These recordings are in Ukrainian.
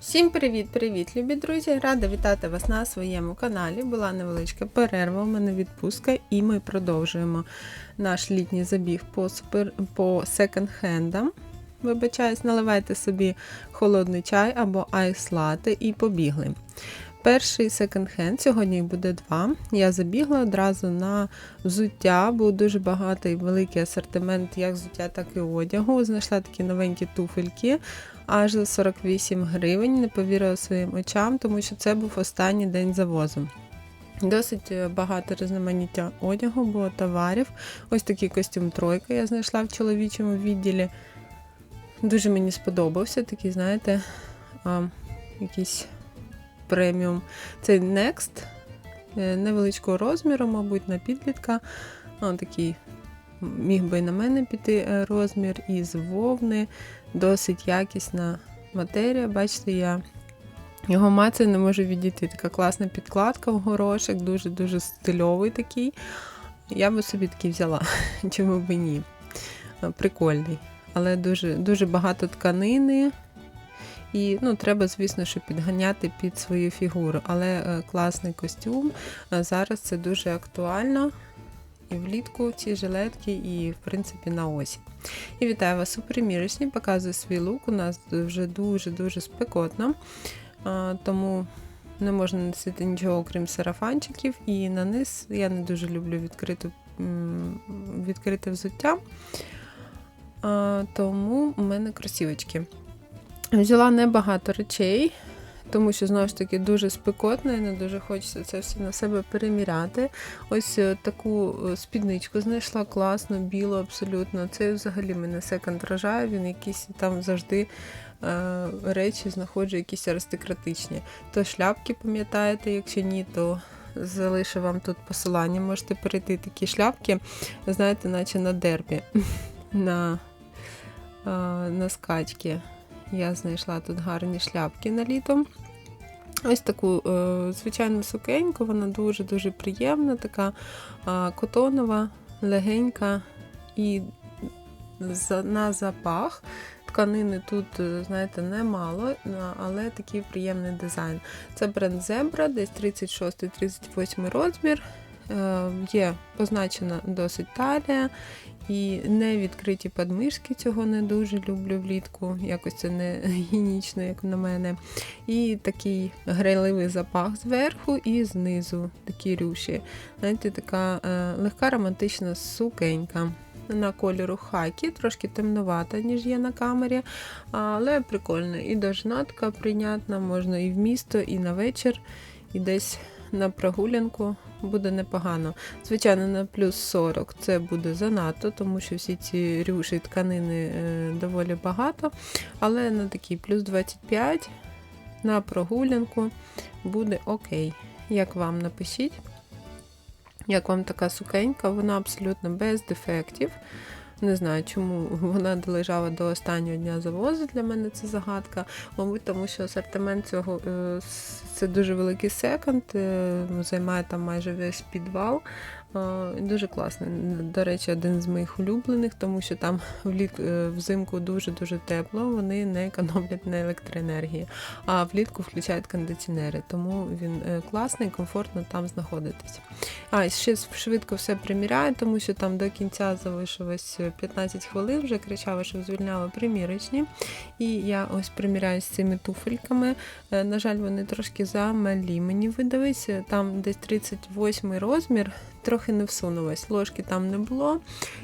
Всім привіт-привіт, любі друзі! Рада вітати вас на своєму каналі. Була невеличка перерва, у мене відпустка, і ми продовжуємо наш літній забіг по супер по секонд-хендам. Вибачаюсь, наливайте собі холодний чай або айс-лати і побігли. Перший секонд-хенд, сьогодні їх буде два. Я забігла одразу на взуття, був дуже багатий великий асортимент як взуття, так і одягу. Знайшла такі новенькі туфельки аж за 48 гривень. Не повірила своїм очам, тому що це був останній день завозу. Досить е, багато різноманіття одягу було товарів. Ось такий костюм тройка я знайшла в чоловічому відділі. Дуже мені сподобався такий, знаєте, а, якийсь преміум. Це Next е, невеличкого розміру, мабуть, на підлітка. Он такий міг би на мене піти е, розмір із вовни, досить якісна матерія. Бачите, я його мацаю, не можу відійти. Така класна підкладка в горошек, дуже-дуже стильовий такий. Я би собі такий взяла, чому б ні. Прикольний. Але дуже дуже багато тканини. І ну, треба, звісно, що підганяти під свою фігуру. Але е, класний костюм. Е, Зараз це дуже актуально. І влітку ці жилетки, і, в принципі, на осінь. І вітаю вас у примірочні, показую свій лук. У нас вже дуже-дуже спекотно, а, тому не можна носити нічого, окрім сарафанчиків. І на низ я не дуже люблю відкриту, відкрите взуття, тому у мене кросівочки. Взяла небагато речей, тому що, знову ж таки, дуже спекотно і не дуже хочеться це все на себе переміряти. Ось е, таку е, спідничку знайшла класно, білу абсолютно. Це взагалі мене секонд вражає, він якісь там завжди е, речі знаходжу, якісь аристократичні. То шляпки, пам'ятаєте, якщо ні, то. Залишу вам тут посилання, можете перейти такі шляпки, знаєте, наче на дербі, на, на скачки. Я знайшла тут гарні шляпки на літо. Ось таку е, звичайну сукеньку, вона дуже-дуже приємна, така котонова, легенька і на запах. Тканини тут, е, знаєте, немало, але такий приємний дизайн. Це бренд Zebra, десь 36-38 розмір. Е, Є позначена досить талія і не відкриті подмишки, цього не дуже люблю влітку, якось це не гігієнічно, як на мене. І такий грайливий запах зверху і знизу такі рюші. Знаєте, така е, легка романтична сукенька. На кольору хакі, трошки темнувата, ніж є на камері, але прикольно. І дожнатка прийнятна, можна і в місто, і на вечір, і десь на прогулянку буде непогано. Звичайно, на плюс 40 це буде занадто, тому що всі ці рюші тканини е, доволі багато. Але на такий плюс 25 на прогулянку буде окей. Як вам напишіть? Як вам така сукенька? Вона абсолютно без дефектів. Не знаю, чому вона долежала до останнього дня завозу. Для мене це загадка. Мабуть, тому що асортимент цього е, це дуже великий секонд, е, займає там майже весь підвал. Е, Дуже класний. До речі, один з моїх улюблених, тому що там е, взимку дуже-дуже тепло, вони не економлять на електроенергії, а влітку включають кондиціонери, тому він е, класний, комфортно там знаходитись. А, ще швидко все приміряю, тому що там до кінця залишилось 15 хвилин, вже кричала, що звільняла примірочні. І я ось приміряю з цими туфельками. На жаль, вони трошки замалі. Мені видались, там десь 38 розмір, трохи не всунулась. Ложки там не було.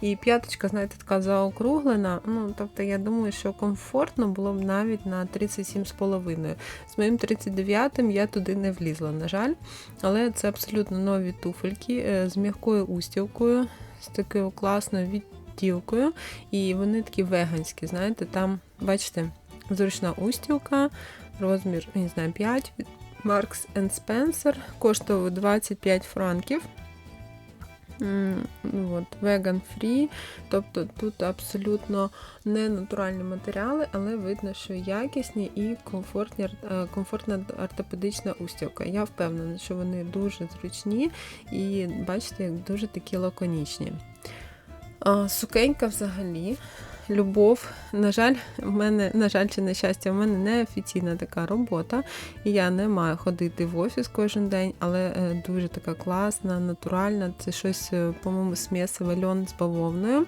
І п'яточка, знаєте, така заокруглена. Ну, тобто, я думаю, що комфортно було б навіть на 37,5. З моїм 39-м я туди не влізла, на жаль. Але це абсолютно нові туфельки е, з м'якою устілкою, з такою класною відтілкою. І вони такі веганські, знаєте, там, бачите, зручна устілка, розмір, не знаю, 5 від Marks Spencer, коштував 25 франків. Ну От, vegan free, тобто тут абсолютно не натуральні матеріали, але видно, що якісні і комфортні, е, комфортна ортопедична устілка. Я впевнена, що вони дуже зручні і бачите, як дуже такі лаконічні. Сукенька взагалі любов. На жаль, в мене, на жаль, чи на щастя, в мене не офіційна така робота, і я не маю ходити в офіс кожен день, але е, дуже така класна, натуральна. Це щось, е, по-моєму, смісове льон з бавовною.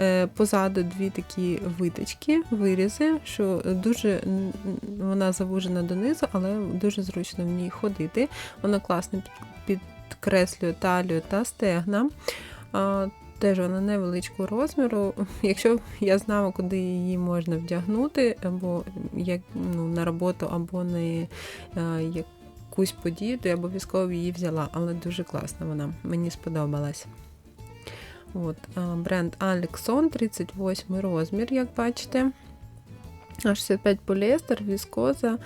Е, Позаду дві такі виточки, вирізи, що дуже вона завужена донизу, але дуже зручно в ній ходити. Вона класно підкреслює талію та стегна. Теж вона невеличкого розміру. Якщо я знала, куди її можна вдягнути, або як ну, на роботу, або на е, якусь подію, то я обов'язково її взяла. Але дуже класна вона, мені сподобалась. От, бренд Alexon, 38 розмір, як бачите. А 65 поліестер, віскоза.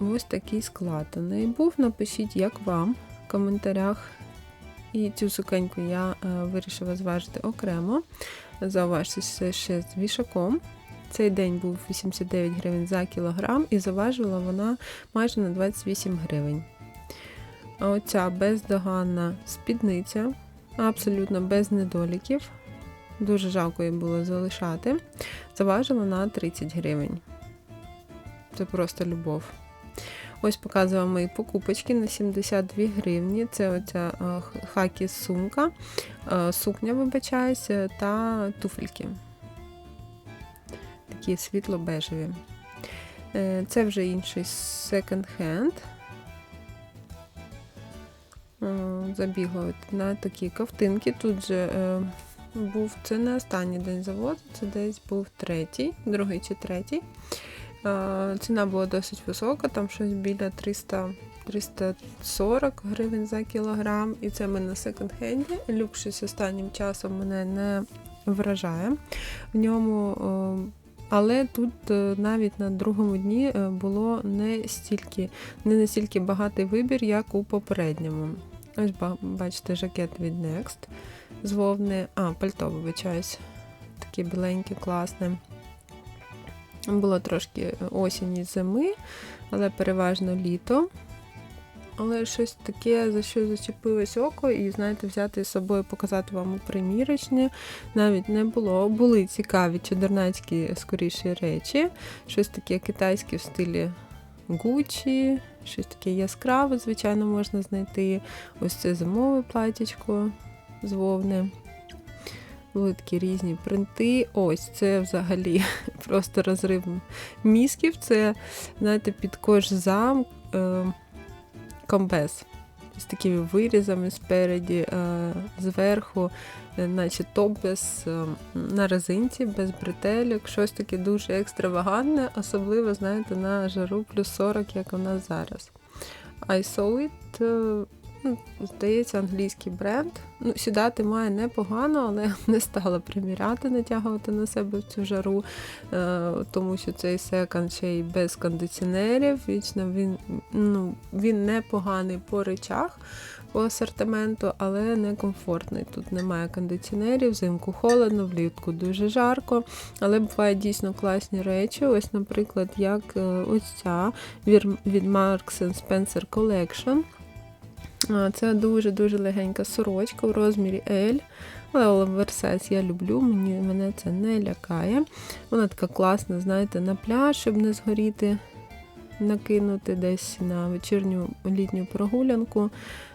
Ось такий склад у неї був. Напишіть, як вам в коментарях. І цю сукеньку я е, вирішила зважити окремо. Зауважте, це ще з вішаком. Цей день був 89 гривень за кілограм, і заважила вона майже на 28 гривень. А оця бездоганна спідниця, абсолютно без недоліків. Дуже жалко її було залишати. Заважила на 30 гривень. Це просто любов. Ось показував мої покупочки на 72 гривні. Це оця е, хакі сумка, е, сукня, вибачаюся, та туфельки. Такі світло-бежеві. Е, Це вже інший секонд-хенд. Забігла на такі ковтинки. Тут же е, був це не останній день заводу, це десь був третій, другий чи третій. Е, Ціна була досить висока, там щось біля 300 340 гривень за кілограм. І це ми на секонд-хенді. Люк останнім часом мене не вражає в ньому. е, Але тут е, навіть на другому дні було не стільки, не настільки багатий вибір, як у попередньому. Ось бачите, жакет від Next з вовни. А, пальто, вибачаюсь. Таке біленьке, класне. Було трошки осінь і зими, але переважно літо. Але щось таке, за що зачепилось око, і, знаєте, взяти з собою, показати вам у примірочні навіть не було. Були цікаві чудернацькі скоріші речі, щось таке китайське в стилі Gucci, щось таке яскраве, звичайно, можна знайти. Ось це зимове платічко з вовни. Були такі різні принти. Ось це взагалі просто розрив мізків. Це, знаєте, під кожзам е, комбез. З такими вирізами спереді, е, зверху, е, наче топ без, е, на резинці, без бретелек. Щось таке дуже екстравагантне, особливо, знаєте, на жару плюс 40, як у нас зараз. I saw it, е, здається, англійський бренд. Ну, сідати має непогано, але не стала приміряти, натягувати на себе в цю жару, е, тому що цей секонд ще й без кондиціонерів. Вічно він, ну, він непоганий по речах. По асортименту, але не комфортний. Тут немає кондиціонерів, взимку холодно, влітку дуже жарко. Але бувають дійсно класні речі. Ось, наприклад, як е, ось ця від Marks Spencer Collection. Це дуже-дуже легенька сорочка у розмірі L. Але оверсайз я люблю, мені, мене це не лякає. Вона така класна, знаєте, на пляж, щоб не згоріти, накинути десь на вечірню літню прогулянку.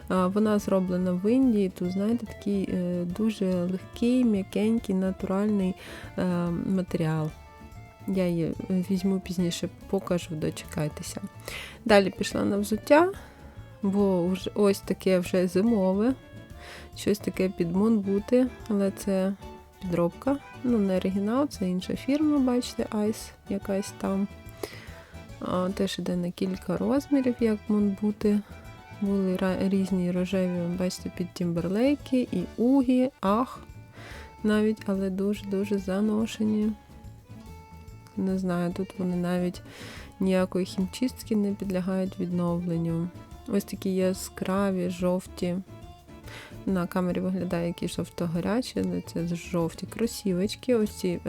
Вона зроблена в Індії. Тут, знаєте, такий е, дуже легкий, м'якенький, натуральний е, матеріал. Я її візьму пізніше, покажу, дочекайтеся. Далі пішла на взуття бо ось таке вже зимове, щось таке під Монбути, але це підробка. Ну, не оригінал, це інша фірма, бачите, Ice якась там. А, теж іде на кілька розмірів, як Монбути. Були різні рожеві, бачите, під Тімберлейки і Угі, Ах, навіть, але дуже-дуже заношені. Не знаю, тут вони навіть ніякої хімчистки не підлягають відновленню. Ось такі яскраві, жовті. На камері виглядає які жовто-гарячі, але це жовті кросівочки. Ось ці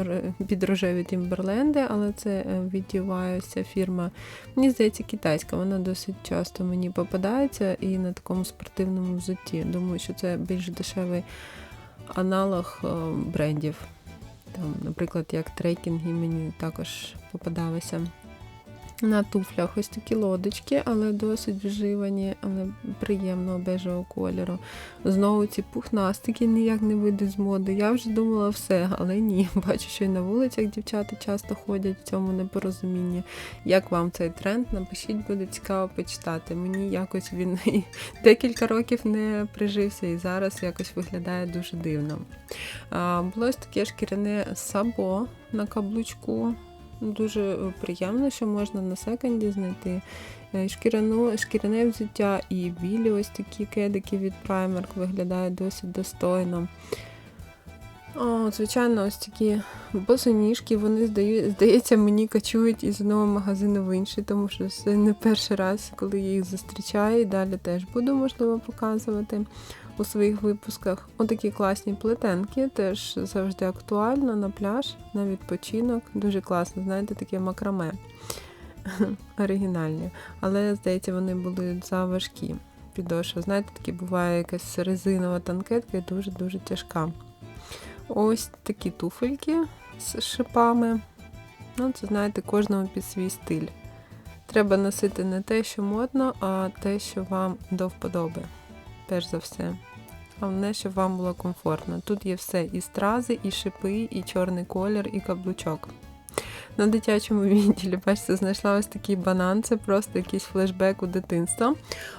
підрожеві тімберленди, але це е, віддівається фірма. Мені здається, китайська. Вона досить часто мені попадається і на такому спортивному взутті. Думаю, що це більш дешевий аналог е, брендів. Там, наприклад, як трекінги мені також попадалися. На туфлях ось такі лодочки, але досить вживані, але приємного бежевого кольору. Знову ці пухнастики ніяк не вийдуть з моди. Я вже думала все, але ні. Бачу, що і на вулицях дівчата часто ходять в цьому непорозумінні. Як вам цей тренд? Напишіть, буде цікаво почитати. Мені якось він декілька років не прижився і зараз якось виглядає дуже дивно. Було ось таке шкіряне сабо на каблучку. Дуже е, приємно, що можна на секонді знайти Е, шкіряну, шкіряне взуття і білі ось такі кедики від Primark виглядають досить достойно. О, звичайно, ось такі босоніжки, вони здається, мені качують із одного магазину в інший, тому що це не перший раз, коли я їх зустрічаю, і далі теж буду, можливо, показувати у своїх випусках. Отакі класні плетенки, теж завжди актуально на пляж, на відпочинок. Дуже класно, знаєте, таке макраме. Оригінальні. Але, здається, вони були заважкі. Підошва, знаєте, такі буває якась резинова танкетка і дуже-дуже тяжка. Ось такі туфельки з шипами. Ну, це, знаєте, кожному під свій стиль. Треба носити не те, що модно, а те, що вам до вподоби. Перш за все. Головне, щоб вам було комфортно. Тут є все: і стрази, і шипи, і чорний колір, і каблучок. На дитячому відділі, бачите, знайшла ось такий банан, це просто якийсь флешбек у дитинство.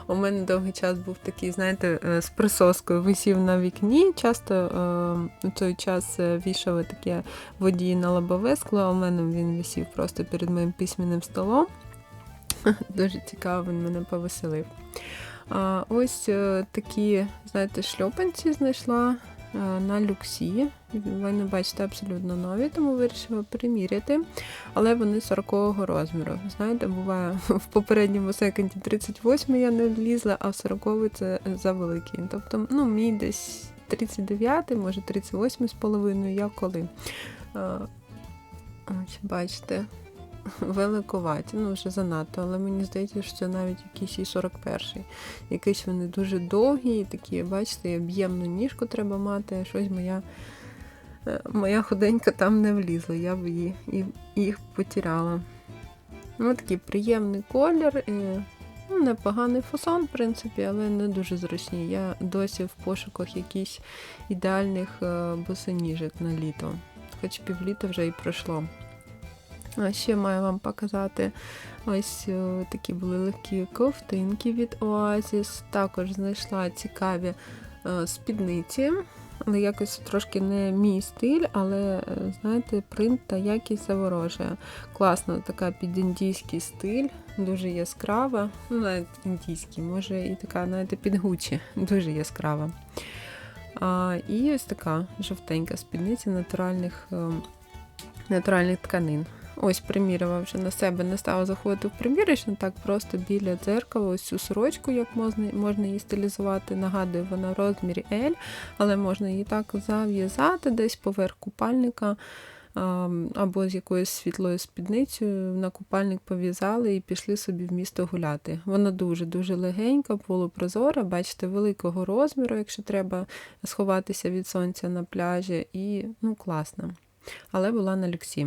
У мене довгий час був такий, знаєте, е, з присоскою висів на вікні. Часто е, у той час е, вішали таке водії на лобове скло, а у мене він висів просто перед моїм письменним столом. Дуже цікаво, він мене повеселив. А ось е, такі, знаєте, шльопанці знайшла е, на люксі. Ви не бачите абсолютно нові, тому вирішила приміряти. Але вони 40-го розміру. Знаєте, буває в попередньому секонді 38 я не влізла, а в 40 це завеликий. Тобто, ну, мій десь 39, може 38 з половиною, я коли. Бачите, великуваті, ну вже занадто, але мені здається, що це навіть якийсь і 41-й. Якийсь вони дуже довгі, і такі, бачите, об'ємну ніжку треба мати. Щось моя е, моя худенька там не влізла, я б її, і- їх потеряла. Ну, такий приємний колір. І, ну, непоганий фасон, в принципі, але не дуже зручні. Я досі в пошуках якихось ідеальних е, босоніжок на літо. Хоч півліта вже і пройшло. Ще маю вам показати ось е, такі були легкі ковтинки від Oasis. Також знайшла цікаві е, спідниці. Але якось трошки не мій стиль, але е, знаєте, принт та якість заворожує. Класно, така під індійський стиль, дуже яскрава. Ну, навіть індійський, може і така, знаєте, під Гучі, дуже яскрава. А, і ось така жовтенька спідниця натуральних, ем, натуральних тканин. Ось приміряла вже на себе, не стала заходити в примірочну, так просто біля дзеркала, ось цю сорочку, як можна, можна її стилізувати. Нагадую, вона в розмірі L, але можна її так зав'язати десь поверх купальника. Або з якоюсь світлою спідницею на купальник пов'язали і пішли собі в місто гуляти. Вона дуже-дуже легенька, полупрозора, бачите, великого розміру, якщо треба сховатися від сонця на пляжі, і ну класна. Але була на люксі.